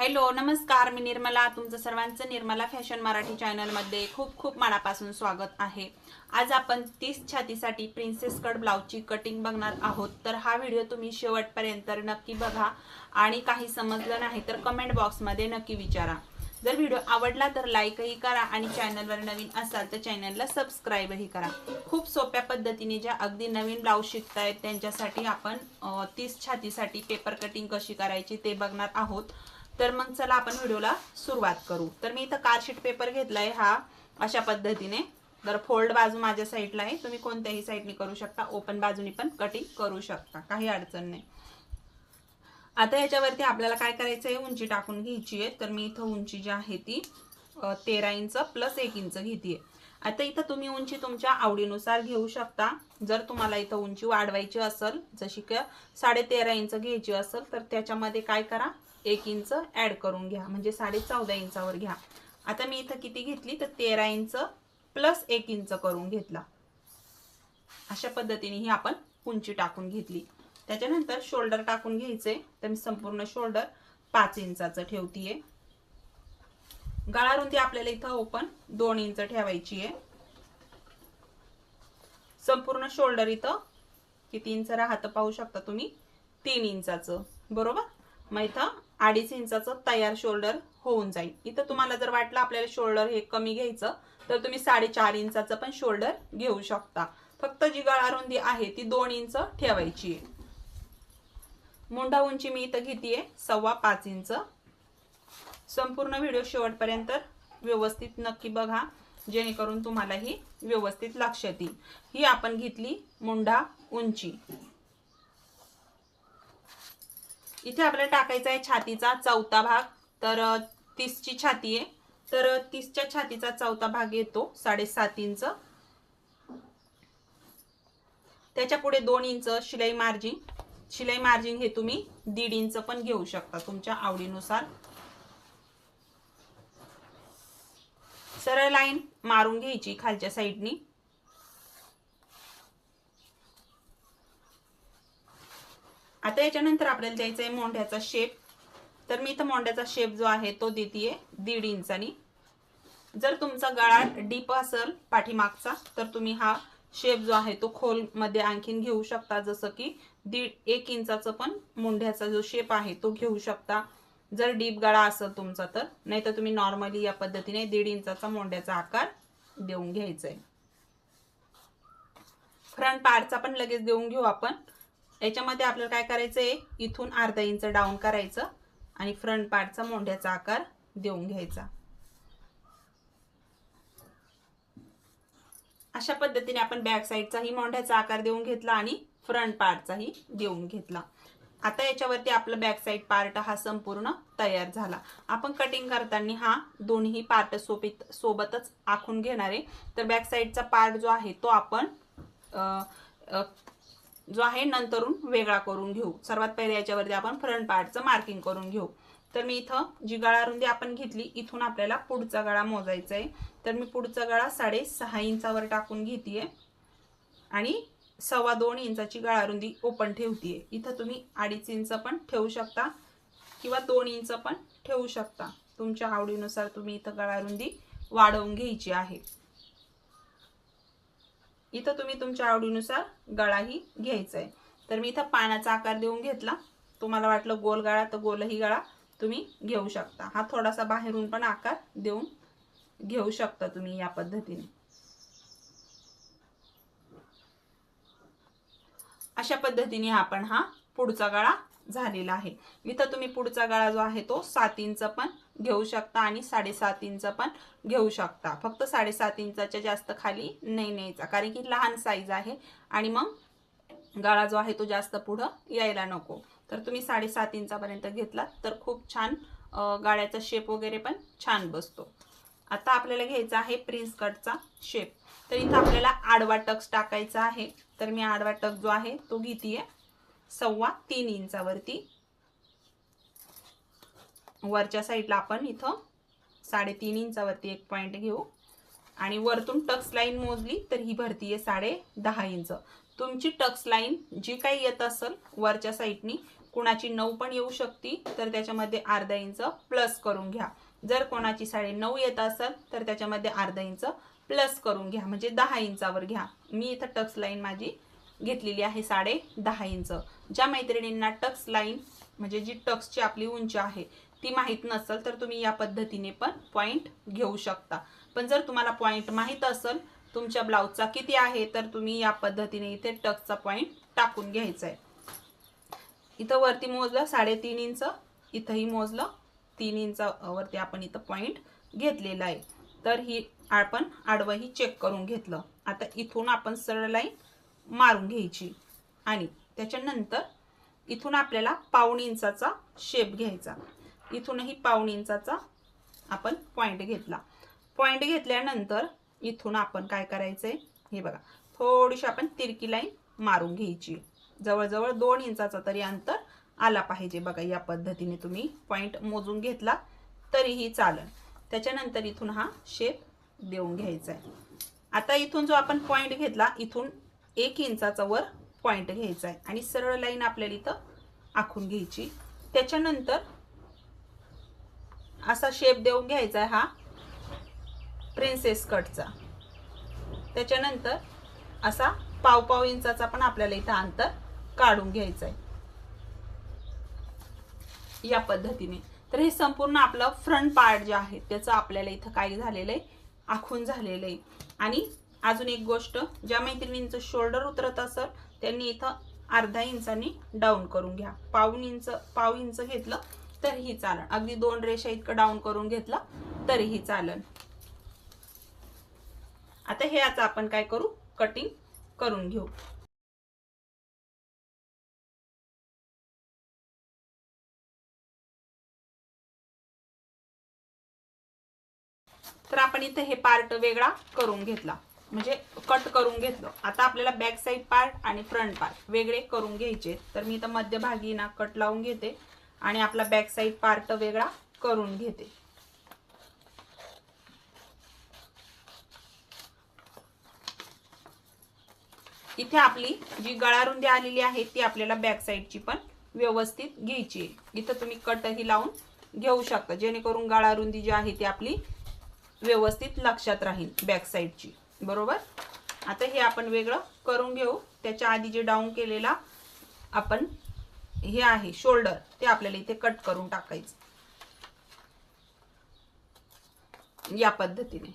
Hello नमस्कार. मी निर्मला. तुमचं सर्वांचं निर्मला फॅशन मराठी चॅनलमध्ये खूप खूप मनापासून स्वागत आहे. आज आपण तीस छातीसाठी प्रिन्सेस कट ब्लाऊजची कटिंग बघणार आहोत. तर हा व्हिडिओ तुम्ही शेवटपर्यंत नक्की बघा. आणि काही समजलं नाही तर कमेंट बॉक्समध्ये नक्की विचारा. जर व्हिडिओ आवडला तर लाईकही करा आणि चॅनलवर नवीन असाल तर चॅनलला सबस्क्राईबही करा. खूप सोप्या पद्धतीने ज्या अगदी नवीन ब्लाऊज शिकतायत त्यांच्यासाठी आपण तीस छातीसाठी पेपर कटिंग कशी करायची ते बघणार आहोत. तर मग चला आपण व्हिडिओला सुरुवात करू. तर मी इथं कारशीट पेपर घेतलाय हा अशा पद्धतीने. तर फोल्ड बाजू माझ्या साईडला आहे तुम्ही कोणत्याही साईडने करू शकता. ओपन बाजूनी पण कटिंग करू शकता. काही अडचण नाही. आता याच्यावरती आपल्याला काय करायचं आहे? उंची टाकून घ्यायची आहे. तर मी इथं उंची जी आहे ती तेरा इंच प्लस एक इंच घेते आता इथं तुम्ही उंची तुमच्या आवडीनुसार घेऊ शकता. जर तुम्हाला इथं उंची वाढवायची असेल जशी की साडे तेरा इंच घ्यायची असेल तर त्याच्यामध्ये काय करा? एक इंच ऍड करून घ्या. म्हणजे साडे चौदा इंचावर घ्या. आता मी इथं किती घेतली? तर तेरा इंच प्लस एक इंच करून घेतला. अशा पद्धतीने ही आपण उंची टाकून घेतली. त्याच्यानंतर शोल्डर टाकून घ्यायचे. तर मी संपूर्ण शोल्डर पाच इंचाचं ठेवतीये. गळारुंदी आपल्याला इथं ओपन दोन इंच ठेवायची आहे. संपूर्ण शोल्डर इथं किती इंच राहतं पाहू शकता तुम्ही? तीन इंचाचं. बरोबर? मग इथं अडीच इंचाचं तयार शोल्डर होऊन जाईल. इथं तुम्हाला जर वाटलं आपल्याला शोल्डर हे कमी घ्यायचं तर तुम्ही साडेचार इंचाचं पण शोल्डर घेऊ शकता. फक्त जी गळा रुंदी आहे ती दोन इंच ठेवायची आहे. मुंडा उंची मी इथं घेतीये सव्वा पाच इंच. संपूर्ण व्हिडिओ शेवटपर्यंत व्यवस्थित नक्की बघा जेणेकरून तुम्हाला ही व्यवस्थित लक्षात येईल. ही आपण घेतली मुंडा उंची. इथे आपल्याला टाकायचा आहे छातीचा चौथा भाग. तर तीसची छाती आहे. तर तीसच्या छातीचा चौथा भाग येतो साडेसात इंच. त्याच्या पुढे दोन इंच शिलाई मार्जिन. शिलाई मार्जिन हे तुम्ही दीड इंच पण घेऊ शकता तुमच्या आवडीनुसार. सरळ लाईन मारून घ्यायची खालच्या साईडनी. आता याच्यानंतर आपल्याला द्यायचा आहे मोंढ्याचा शेप तर मी इथं मोंढ्याचा शेप जो आहे तो देते दीड इंचानी जर तुमचा गळा डीप असेल पाठीमागचा तर तुम्ही हा शेप जो आहे तो खोलमध्ये आणखीन घेऊ शकता. जसं की दीड एक इंचाचं पण मुंढ्याचा जो शेप आहे तो घेऊ शकता. जर डीप गळा असेल तुमचा तर नाही तर तुम्ही नॉर्मली या पद्धतीने दीड इंचाचा मोंढ्याचा आकार देऊन घ्यायचा आहे फ्रंट पार्टचा पण लगेच देऊन घेऊ आपण. याच्यामध्ये आपल्याला काय करायचं आहे इथून अर्धा इंच डाऊन करायचं आणि फ्रंट पार्टचा मोंढ्याचा आकार देऊन घ्यायचा. अशा पद्धतीने आपण बॅक साईडचाही मोंढ्याचा आकार देऊन घेतला आणि फ्रंट पार्टचाही देऊन घेतला. आता याच्यावरती आपला बॅक साईड पार्ट हा संपूर्ण तयार झाला. आपण कटिंग करताना हा दोन्ही पार्ट सोबत सोबतच आखून घेणार आहे. तर बॅक साईडचा पार्ट जो आहे तो आपण जो आहे नंतरून वेगळा करून घेऊ. सर्वात पहिले याच्यावरती आपण फ्रंट पार्टचं मार्किंग करून घेऊ. तर मी इथं जी गळा रुंदी आपण घेतली इथून आपल्याला पुढचा गळा मोजायचा आहे. तर मी पुढचा गळा साडेसहा इंचावर टाकून घेतीये. आणि सव्वा दोन इंचाची गळा रुंदी ओपन ठेवतीये. इथं तुम्ही अडीच इंच पण ठेवू शकता किंवा दोन इंच पण ठेवू शकता. तुमच्या आवडीनुसार तुम्ही इथं गळा रुंदी वाढवून घ्यायची आहे. इथं तुम्ही तुमच्या आवडीनुसार गळाही घ्यायचा आहे तर मी इथं पानाचा आकार देऊन घेतला. तुम्हाला वाटलं गोल गळा तर गोलही गळा तुम्ही घेऊ शकता. हा थोडासा बाहेरून पण आकार देऊन घेऊ शकता तुम्ही या पद्धतीने. अशा पद्धतीने आपण हा पुढचा गळा झालेला आहे. इथं तुम्ही पुढचा गळा जो आहे तो सात इंच पण घेऊ शकता आणि साडेसात इंच पण घेऊ शकता. फक्त साडेसात इंचाच्या जास्त खाली नाही न्यायचा कारण की लहान साईज आहे आणि मग गळा जो आहे तो जास्त पुढं यायला नको. तर तुम्ही साडेसात इंचापर्यंत घेतला तर खूप छान गाळ्याचा शेप वगैरे पण छान बसतो. आता आपल्याला घ्यायचा आहे प्रिन्स कटचा शेप तर इथं आपल्याला आडवा टक्स टाकायचा आहे. तर मी आडवा टक जो आहे तो घेते सव्वा तीन इंचावरती. वरच्या साईडला आपण इथं साडेतीन इंचावरती एक पॉईंट घेऊ. आणि वरतून टक्स लाईन मोजली तर ही भरती आहे साडे दहा इंच. तुमची टक्स लाईन जी काही येत असेल वरच्या साईडनी कुणाची नऊ पण येऊ शकते तर त्याच्यामध्ये अर्धा इंच प्लस करून घ्या. जर कोणाची साडे नऊ येत असेल तर त्याच्यामध्ये अर्धा इंच प्लस करून घ्या. म्हणजे दहा इंचावर घ्या. मी इथं टक्स लाईन माझी घेतलेली आहे साडे दहा इंच. ज्या मैत्रिणींना टक्स लाईन म्हणजे जी टक्सची आपली उंची आहे ती माहीत नसेल तर तुम्ही या पद्धतीने पण पॉईंट घेऊ शकता. पण जर तुम्हाला पॉईंट माहीत असेल तुमच्या ब्लाऊजचा किती आहे तर तुम्ही या पद्धतीने इथे टकचा पॉईंट टाकून घ्यायचा आहे इथं वरती मोजलं साडेतीन इंच इथंही मोजलं तीन इंच वरती आपण इथं पॉईंट घेतलेला आहे. तर ही आपण आडवंही चेक करून घेतलं. आता इथून आपण सरळ लाईन मारून घ्यायची. आणि त्याच्यानंतर इथून आपल्याला पाऊण इंचाचा शेप घ्यायचा. इथूनही पाऊण इंचाचा आपण पॉईंट घेतला. पॉईंट घेतल्यानंतर इथून आपण काय करायचंय? हे बघा. थोडीशी आपण तिरकी लाईन मारून घ्यायची. जवळजवळ दोन इंचाचा तरी अंतर आला पाहिजे बघा या पद्धतीने तुम्ही पॉईंट मोजून घेतला तरीही चालेल. त्याच्यानंतर इथून हा शेप देऊन घ्यायचा आहे आता इथून जो आपण पॉईंट घेतला इथून एक इंचाचा वर पॉईंट घ्यायचा आहे आणि सरळ लाईन आपल्याला इथं आखून घ्यायची. त्याच्यानंतर असा शेप देऊन घ्यायचा आहे हा प्रिन्सेस कटचा त्याच्यानंतर असा पाव पाव इंचाचा पण आपल्याला इथं अंतर काढून घ्यायचं आहे या पद्धतीने. तर हे संपूर्ण आपलं फ्रंट पार्ट जे आहे त्याचं आपल्याला इथं काय झालेलं आहे? आखून झालेलं आहे. आणि अजून एक गोष्ट ज्या मैत्रिणींचं शोल्डर उतरत असेल त्यांनी इथं अर्धा इंचानी डाऊन करून घ्या. पाऊन इंच पाव इंच घेतलं तरीही चालन. अगदी दोन रेषा इतकं डाऊन करून घेतलं तरीही चालन. आता हे आता आपण काय करू? कटिंग करून घेऊ. तर आपण इथे हे पार्ट वेगळा करून घेतला. म्हणजे कट करून घेतलं. आता आपल्याला बॅक साईड पार्ट आणि फ्रंट पार्ट वेगळे करून घ्यायचे तर मी इथं मध्यभागी ना कट लावून घेते. आणि आपला बॅक साईड पार्ट वेगळा करून घेते. इथे आपली जी गळारुंदी आलेली आहे ती आपल्याला बॅक साईडची पण व्यवस्थित घ्यायची आहे. इथं तुम्ही कटही लावून घेऊ शकता. जेणेकरून गळारुंदी जी आहे ती आपली व्यवस्थित लक्षात राहील बॅक साईडची बरोबर? आता हे आपण वेगळं करून घेऊ. त्याच्या आधी जे डाऊन केलेला आपण हे आहे शोल्डर. ते आपल्याला इथे कट करून टाकायचं. या पद्धतीने.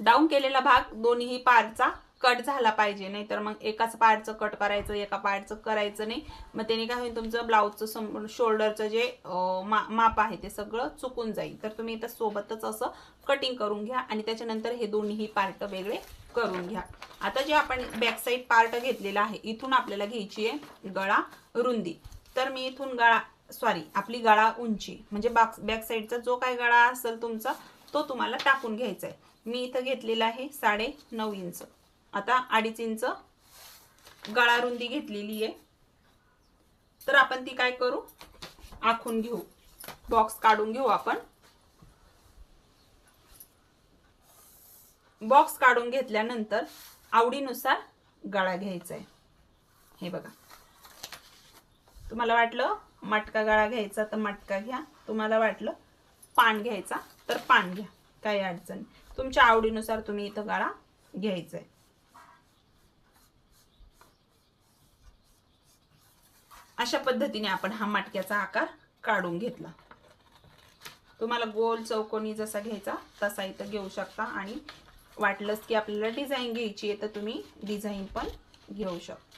डाऊन केलेला भाग दोन्ही पारचा कट झाला पाहिजे. नाही तर मग एकाच पार्टचं कट करायचं एका पार्टचं करायचं नाही. मग त्याने काय होईल तुमचं ब्लाऊजचं शोल्डरचं जे मा माप आहे ते सगळं चुकून जाईल. तर तुम्ही इथं सोबतच असं कटिंग करून घ्या आणि त्याच्यानंतर हे दोन्ही पार्ट वेगळे करून घ्या. आता जे आपण बॅक साईड पार्ट घेतलेला आहे इथून आपल्याला घ्यायची आहे गळा रुंदी. तर मी इथून गळा सॉरी आपली गळा उंची म्हणजे बॅक बॅक साईडचा जो काय गळा असेल तुमचा तो तुम्हाला टाकून घ्यायचा आहे. मी इथं घेतलेला आहे साडे नऊ इंच. आता अडीच इंच गळा रुंदी घेतलेली आहे. तर आपण ती काय करू? आखून घेऊ. बॉक्स काढून घेऊ आपण. बॉक्स काढून घेतल्यानंतर आवडीनुसार गळा घ्यायचा आहे हे बघा. तुम्हाला वाटलं मटका गळा घ्यायचा तर मटका घ्या. तुम्हाला वाटलं पान घ्यायचा तर पान घ्या. काही अडचण तुमच्या आवडीनुसार तुम्ही इथं गळा घ्यायचा आहे अशा पद्धतीने आपण हा मटक्याचा आकार काढून घेतला. तुम्हाला गोल चौकोनी जसा घ्यायचा तसा इथं घेऊ शकता आणि वाटलंच की आपल्याला डिझाईन घ्यायची आहे तर तुम्ही डिझाईन पण घेऊ शकता.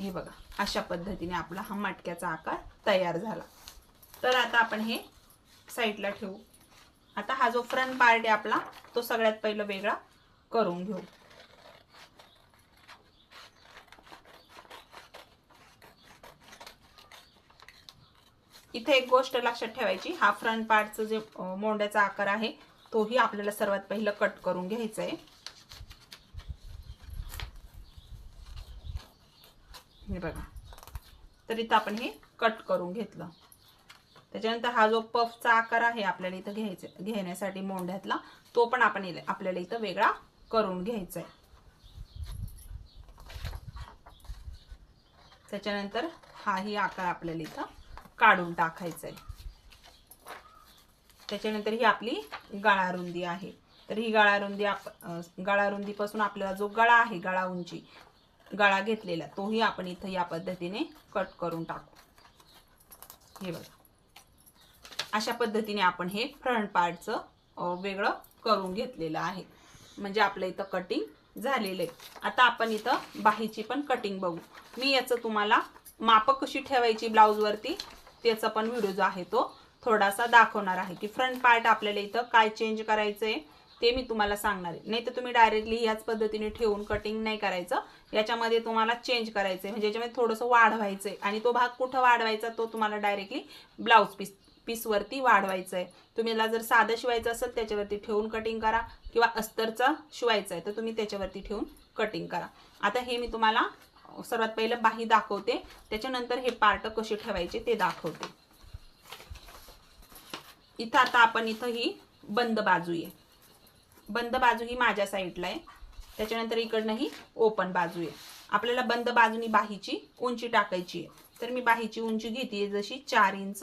हे बघा अशा पद्धतीने आपला हा मटक्याचा आकार तयार झाला. तर आता आपण हे साईडला ठेवू. आता हा जो फ्रंट पार्ट आहे आपला तो सगळ्यात पहिलं वेगळा करून घेऊ. इथे एक गोष्ट लक्षात ठेवायची हा फ्रंट पार्टचं जे मोंड्याचा आकार आहे तोही आपल्याला सर्वात पहिलं कट करून घ्यायचा आहे हे बघा. तर इथं आपण हे कट करून घेतलं. त्याच्यानंतर हा जो पफचा आकार आहे आपल्याला इथं घ्यायचा घेण्यासाठी मोंढ्यातला तो पण आपण आपल्याला इथं वेगळा करून घ्यायचा आहे त्याच्यानंतर हाही आकार आपल्याला इथं काढून टाकायचा आहे त्याच्यानंतर ही आपली गळारुंदी आहे. तर ही गाळारुंदी आप अं, आपल्याला जो गळा आहे गळा उंची गळा घेतलेला तोही आपण इथं या पद्धतीने कट करून टाकू. हे बघा. अशा पद्धतीने आपण हे फ्रंट पार्टचं वेगळं करून घेतलेलं आहे. म्हणजे आपलं इथं कटिंग झालेलं आहे. आता आपण इथं बाहीची पण कटिंग बघू. मी याचं तुम्हाला मापं कशी ठेवायची ब्लाऊजवरती त्याचा पण व्हिडिओ जो आहे तो थोडासा दाखवणार आहे की फ्रंट पार्ट आपल्याला इथं काय चेंज करायचं आहे ते मी तुम्हाला सांगणार आहे. नाही तर तुम्ही डायरेक्टली ह्याच पद्धतीने ठेवून कटिंग नाही करायचं. याच्यामध्ये तुम्हाला चेंज करायचं आहे म्हणजे याच्यामध्ये थोडंसं वाढवायचं आहे आणि तो भाग कुठं वाढवायचा तो तुम्हाला डायरेक्टली ब्लाऊज पीस पीसवरती वाढवायचं आहे तुम्हाला जर साधं शिवायचं असेल त्याच्यावरती ठेवून कटिंग करा. किंवा अस्तरचा शिवायचं आहे तर तुम्ही त्याच्यावरती ठेवून कटिंग करा. आता हे मी तुम्हाला सर्वात पहिलं बाही दाखवते. त्याच्यानंतर हे पार्ट कसे ठेवायचे ते दाखवते. इथं आता आपण इथं ही बंद बाजू आहे. बंद बाजू ही माझ्या साईडला आहे. त्याच्यानंतर इकडनं ही ओपन बाजू आहे. आपल्याला बंद बाजूनी बाहीची उंची टाकायची आहे. तर मी बाहीची उंची घेते जशी चार इंच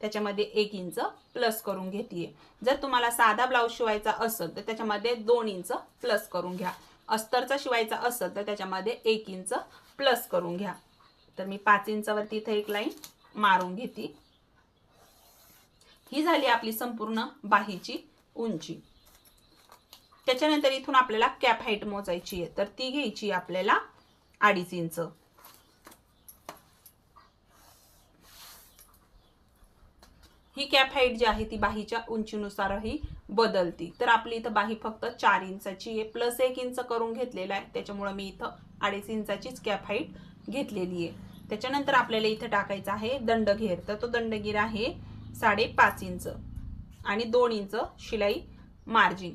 त्याच्यामध्ये एक इंच प्लस करून घेते जर तुम्हाला साधा ब्लाऊज शिवायचा असेल तर त्याच्यामध्ये दोन इंच प्लस करून घ्या. अस्तरचा शिवायचा असेल तर त्याच्यामध्ये एक इंच प्लस करून घ्या. तर मी पाच इंचावरती इथं एक लाईन मारून घेते. ही झाली आपली संपूर्ण बाहीची उंची. त्याच्यानंतर इथून आपल्याला कॅप हाईट मोजायची आहे. तर ती घ्यायची आपल्याला अडीच इंच. ही कॅप हाईट जी आहे ती बाहीच्या उंचीनुसारही बदलती. तर आपली इथं बाही फक्त चार इंचाची आहे. प्लस एक इंच करून घेतलेला आहे. त्याच्यामुळं मी इथं अडीच इंचाचीच कॅप हाईट घेतलेली आहे. त्याच्यानंतर आपल्याला इथं टाकायचा आहे दंडघेर. तर तो दंडगीर आहे साडेपाच इंच आणि दोन इंच शिलाई मार्जिन.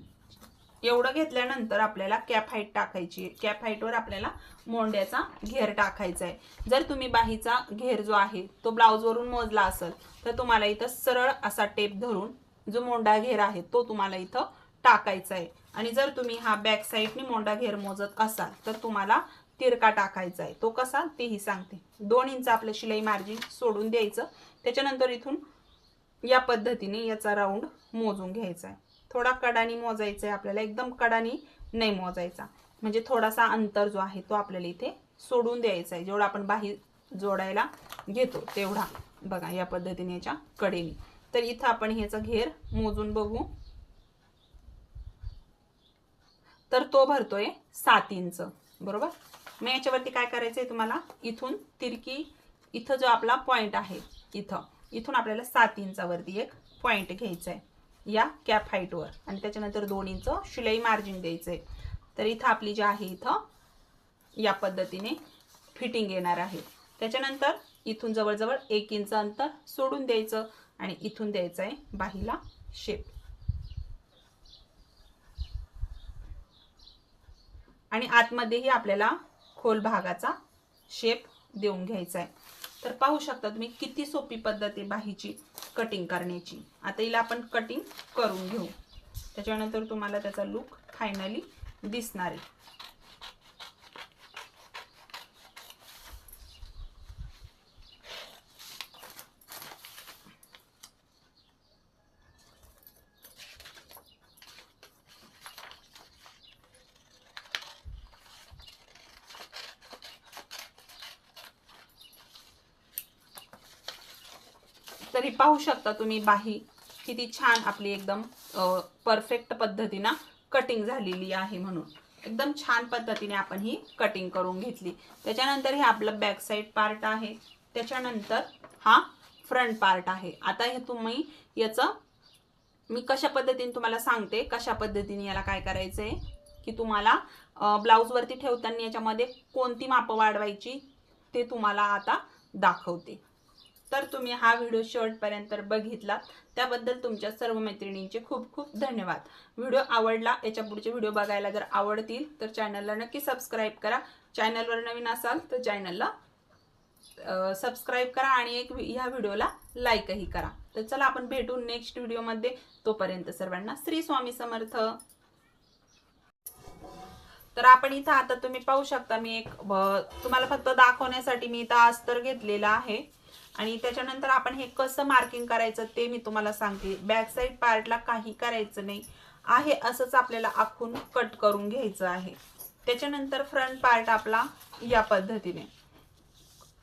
एवढं घेतल्यानंतर आपल्याला कॅप हाईट टाकायची आहे. कॅप हाईटवर आपल्याला मोंड्याचा घेर टाकायचा आहे. जर तुम्ही बाहीचा घेर जो आहे तो ब्लाऊजवरून मोजला असेल तर तुम्हाला इथं सरळ असा टेप धरून जो मोंडा घेर आहे तो तुम्हाला इथं टाकायचा आहे. आणि जर तुम्ही हा बॅक साईडने मोंडा घेर मोजत असाल तर तुम्हाला तिरका टाकायचा आहे. तो कसा? तेही सांगते. दोन इंच आपलं शिलाई मार्जिन सोडून द्यायचं. त्याच्यानंतर इथून या पद्धतीने याचा राऊंड मोजून घ्यायचा आहे. थोडा कडानी मोजायचा आहे आपल्याला एकदम कडानी नाही मोजायचा. म्हणजे थोडासा अंतर जो आहे तो आपल्याला इथे सोडून द्यायचा आहे. जेवढा आपण बाहेर जोडायला घेतो तेवढा. बघा या पद्धतीने याच्या कडेने. तर इथं आपण ह्याचा घेर मोजून बघू. तर तो भरतोय सात इंच. बरोबर? मग याच्यावरती काय करायचं आहे तुम्हाला? इथून तिरकी इथं जो आपला पॉइंट आहे इथं. इथून आपल्याला सात इंचावरती एक पॉइंट घ्यायचा आहे या कॅप हाईटवर आणि त्याच्यानंतर दोन इंच शिलाई मार्जिन द्यायचं आहे तर इथं आपली जी आहे इथं या पद्धतीने फिटिंग येणार आहे. त्याच्यानंतर इथून जवळजवळ एक इंच अंतर सोडून द्यायचं आणि इथून द्यायचं आहे बाहीला शेप आणि आतमध्येही आपल्याला खोल भागाचा शेप देऊन घ्यायचा आहे तर पाहू शकता तुम्ही किती सोपी पद्धत आहे बाहीची कटिंग करण्याची. आता हिला आपण कटिंग करून घेऊ. त्याच्यानंतर तुम्हाला त्याचा लुक फायनली दिसणार आहे. तरी पाहू शकता तुम्ही बाही. किती छान आपली एकदम परफेक्ट पद्धतीनं कटिंग झालेली आहे म्हणून. एकदम छान पद्धतीने आपण ही कटिंग करून घेतली. त्याच्यानंतर हे आपलं बॅक साईड पार्ट आहे. त्याच्यानंतर हा फ्रंट पार्ट आहे. आता हे तुम्ही याचं मी कशा पद्धतीने तुम्हाला सांगते कशा पद्धतीने याला काय करायचं आहे की तुम्हाला ब्लाऊजवरती ठेवताना याच्यामध्ये कोणती मापं वाढवायची ते तुम्हाला आता दाखवते. तर तुम्ही हा व्हिडिओ शेवटपर्यंत बघितला. त्याबद्दल तुमच्या सर्व मैत्रिणींचे खूप खूप धन्यवाद. व्हिडिओ आवडला याच्या पुढचे व्हिडिओ बघायला जर आवडतील तर चॅनलला नक्की सबस्क्राईब करा. चॅनलवर नवीन असाल तर चॅनलला सबस्क्राईब करा आणि एक ह्या व्हिडिओला लाईकही करा. तर चला आपण भेटू नेक्स्ट व्हिडिओमध्ये. तोपर्यंत सर्वांना श्री स्वामी समर्थ. तर आपण इथं आता तुम्ही पाहू शकता मी एक तुम्हाला फक्त दाखवण्यासाठी मी इथं अस्तर घेतलेला आहे. आणि त्याच्यानंतर आपण हे कसं मार्किंग करायचं ते मी तुम्हाला सांगते. बॅक साईड पार्टला काही करायचं नाही. आहे असंच आपल्याला आखून कट करून घ्यायचं आहे. त्याच्यानंतर फ्रंट पार्ट आपला या पद्धतीने.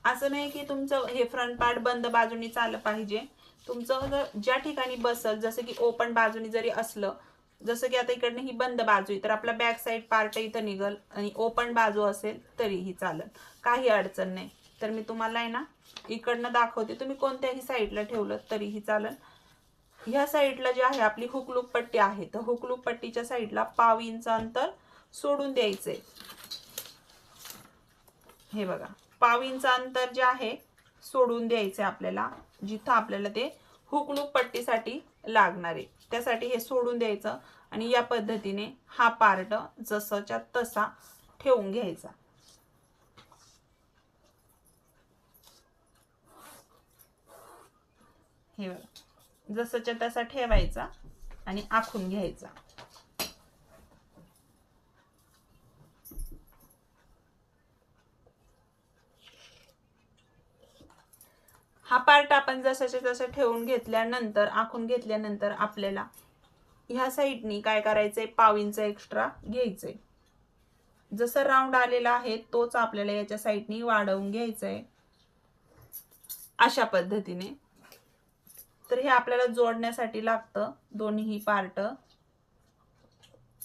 असं नाही की तुमचं हे फ्रंट पार्ट बंद बाजूनी चाललं पाहिजे. तुमचं जर ज्या ठिकाणी बसल जसं की ओपन बाजूनी जरी असलं जसं की आता इकडनं ही बंद बाजू आहे तर आपला बॅक साईड पार्ट इथं निघल आणि ओपन बाजू असेल तरीही चालेल. काही अडचण नाही. तर मी तुम्हाला आहे ना इकडनं दाखवते. तुम्ही कोणत्याही साईडला ठेवलं तरीही चालेल. ह्या साईडला जी आहे आपली हुकलूक पट्टी आहे. तर हुकलूक पट्टीच्या साईडला पाव इंच अंतर सोडून द्यायचंय. हे बघा. पाव इंच अंतर जे आहे सोडून द्यायचंय आपल्याला. जिथं आपल्याला ते हुकलूक पट्टीसाठी लागणार आहे. त्यासाठी हे सोडून द्यायचं. आणि या पद्धतीने हा पार्ट जसंच्या तसा ठेवून घ्यायचा. हे बघा. जसंच्या तसा ठेवायचा आणि आखून घ्यायचा. हा पार्ट आपण जसाच्या तसं ठेवून घेतल्यानंतर आखून घेतल्यानंतर आपल्याला ह्या साईडनी काय करायचंय? पाव इंच एक्स्ट्रा घ्यायचंय. जसं राऊंड आलेला आहे तोच आपल्याला याच्या साईडनी वाढवून घ्यायचा आहे अशा पद्धतीने. तर हे आपल्याला जोडण्यासाठी लागतं दोन्ही पार्ट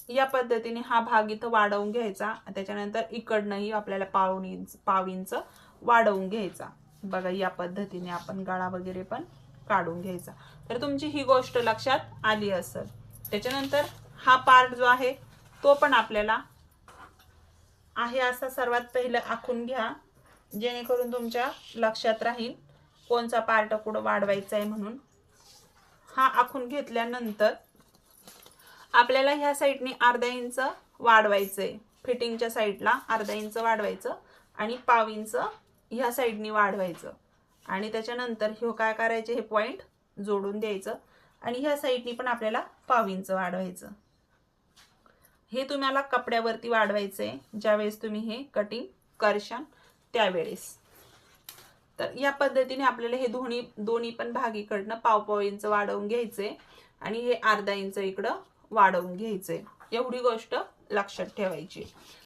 या पद्धतीने हा भाग इथं वाढवून घ्यायचा. त्याच्यानंतर इकडनंही आपल्याला पाऊण इंच पाव इंच वाढवून घ्यायचा. बघा या पद्धतीने आपण गळा वगैरे पण काढून घ्यायचा. तर तुमची ही गोष्ट लक्षात आली असेल. त्याच्यानंतर हा पार्ट जो आहे तो पण आपल्याला आहे असा सर्वात पहिलं आखून घ्या. जेणेकरून तुमच्या लक्षात राहील कोणचा पार्ट कुठं वाढवायचा आहे म्हणून. हा आखून घेतल्यानंतर आपल्याला ह्या साईडने अर्धा इंच वाढवायचंय. फिटिंगच्या साईडला अर्धा इंच वाढवायचं आणि पाव इंच ह्या साईडनी वाढवायचं. आणि त्याच्यानंतर हे काय करायचे हे पॉईंट जोडून द्यायचं आणि ह्या साईडनी पण आपल्याला पाव इंच वाढवायचं. हे तुम्हाला कपड्यावरती वाढवायचं आहे ज्यावेळेस तुम्ही हे कटिंग करशाल त्यावेळेस. तर या पद्धतीने आपल्याला हे दोन्ही दोन्ही पण भागीकडनं पाव पाव इंच वाढवून घ्यायचे आणि हे अर्धा इंच इकडं वाढवून घ्यायचे. एवढी गोष्ट लक्षात ठेवायची.